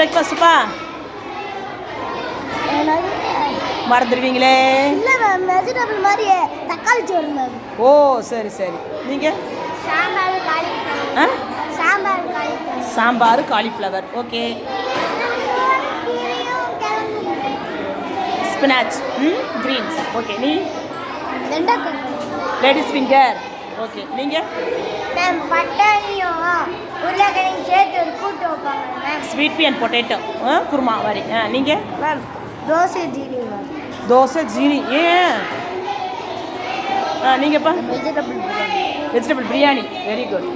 பிரேக்ஃபாஸ்ட்டுப்பா மறந்துடுவீங்களே. இல்லை ma'am vegetable மாதிரி தக்காளி சோறு மேம் ஓ சரி சரி. நீங்கள் sambar cauliflower sambar cauliflower sambar cauliflower okay spinach ம் க்ரீன்ஸ் ஓகே நீ? லேடிஸ் ஃபிங்கர் ஓகே நீங்கள் மேம் பட்டாணியும் உருளைக்கிழங்கு சேர்த்து ஒரு கூட்டு வைப்பாங்க. Ma'am sweet pea and potato kurma மாதிரி ஆ நீங்கள் மேம் தோசை ஜீனி மேம் தோசை ஜீனி. ஏன்? ஆ நீங்கப்பா? Vegetable biryani. Vegetable biryani. Very good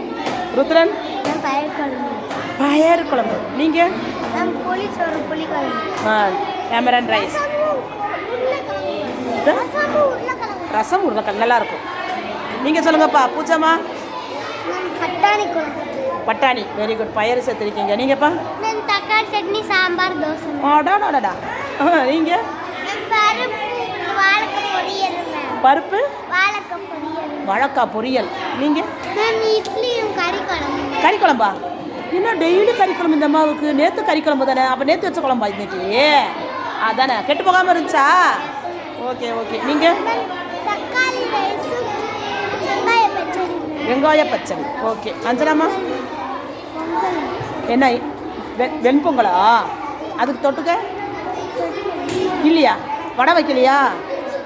Rudran? பயிர் குழம்பு. பயறு குழம்பு. நீங்கள் மேம் புளி சோறு புளி குழம்பு. ஆ கேமரன் ரைஸ் ரசம் உருளைக்கிழங்கு. நல்லா இருக்கும். நீங்கள் சொல்லுங்கப்பா மேம் பட்டாணி குழம்பு. பட்டாணி. வெரி குட் பயறு சேர்த்துருக்கீங்க. நீங்கப்பா? தக்காளி சட்னி சாம்பார் தோசை. ஆடாடாடா நீங்கள் மேம். பருப்பு? வாழைக்காய் பொரியல். இட்லியும் கறி குழம்பு இன்னும் டெய்லி கறி குழம்பு இந்த அம்மாவுக்கு. நேற்று கறி குழம்பு தானே. அப்போ நேற்று வச்ச குழம்பா இன்னைக்கு? அதானே. கெட்டு போகாமல் இருந்துச்சா? Okay okay. நீங்கள் வெங்காய பச்சடி. ஓகே. அஞ்சனாமா என்ன வெ வெண்பொங்கலா? அதுக்கு தொட்டுக்க? இல்லையா? வடை வைக்கலையா?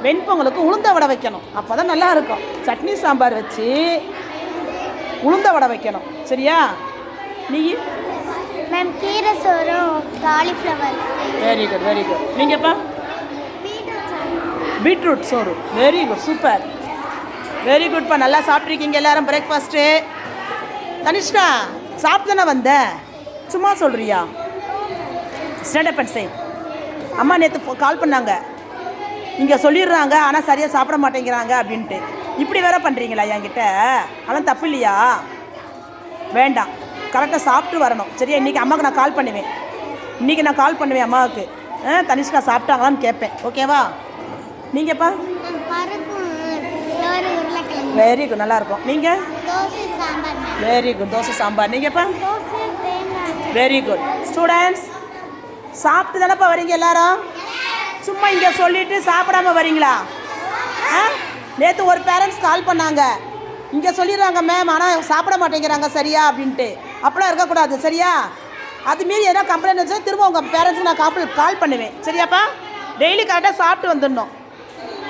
வெண்பொங்கலுக்கு உளுந்த வடை வைக்கணும். அப்போ தான் நல்லா இருக்கும். சட்னி சாம்பார் வச்சு உளுந்த வடை வைக்கணும். சரியா? நீ? மேம் கீரை சோறும் cauliflower very good very good நீங்கப்பா? Beetroot சோறு. வெரி குட் சூப்பர் வெரி குட்ப்பா நல்லா சாப்பிட்ருக்கீங்க எல்லாரும் பிரேக்ஃபாஸ்ட்டு தனிஷ்கா சாப்பிட்டு தானே வந்த? சும்மா சொல்கிறியா ஸ்டாண்டப் அண்ட் சே அம்மா நேற்று கால் பண்ணாங்க. இங்கே சொல்லிடுறாங்க ஆனால் சரியாக சாப்பிட மாட்டேங்கிறாங்க அப்படின்ட்டு. இப்படி வேற பண்ணுறீங்களா என்கிட்ட? அதெல்லாம் தப்பு இல்லையா? வேண்டாம். கரெக்டாக சாப்பிட்டு வரணும். சரியா? இன்றைக்கி அம்மாவுக்கு நான் கால் பண்ணுவேன். இன்றைக்கி நான் கால் பண்ணுவேன் அம்மாவுக்கு. ஆ தனிஷ்கா சாப்பிட்டாங்களான்னு கேட்பேன். ஓகேவா நீங்கப்பா மேம் பருப்பும் சோறு உருளைக்கிழங்கு வெரி குட் நல்லாயிருக்கும் நீங்கள் வெரி குட் தோசை சாம்பார். தேங்காய். வெரி குட் ஸ்டூடெண்ட்ஸ் சாப்பிட்டு தானேப்பா வரீங்க எல்லாரும்? சும்மா இங்கே சொல்லிட்டு சாப்பிடாம வரீங்களா? ஆ? நேற்று ஒரு பேரண்ட்ஸ் கால் பண்ணாங்க. இங்கே சொல்லிடுறாங்க மேம் ஆனால் சாப்பிட மாட்டேங்கிறாங்க சரியா? அப்படின்ட்டு. அப்படிலாம் இருக்கக்கூடாது சரியா? அது மீறி எதனா கம்ப்ளைண்ட் வச்சா திரும்ப உங்கள் பேரண்ட்ஸுக்கு நான் கால் கால் பண்ணுவேன். சரியாப்பா? டெய்லி கரெக்டாக சாப்பிட்டு வந்துடணும்.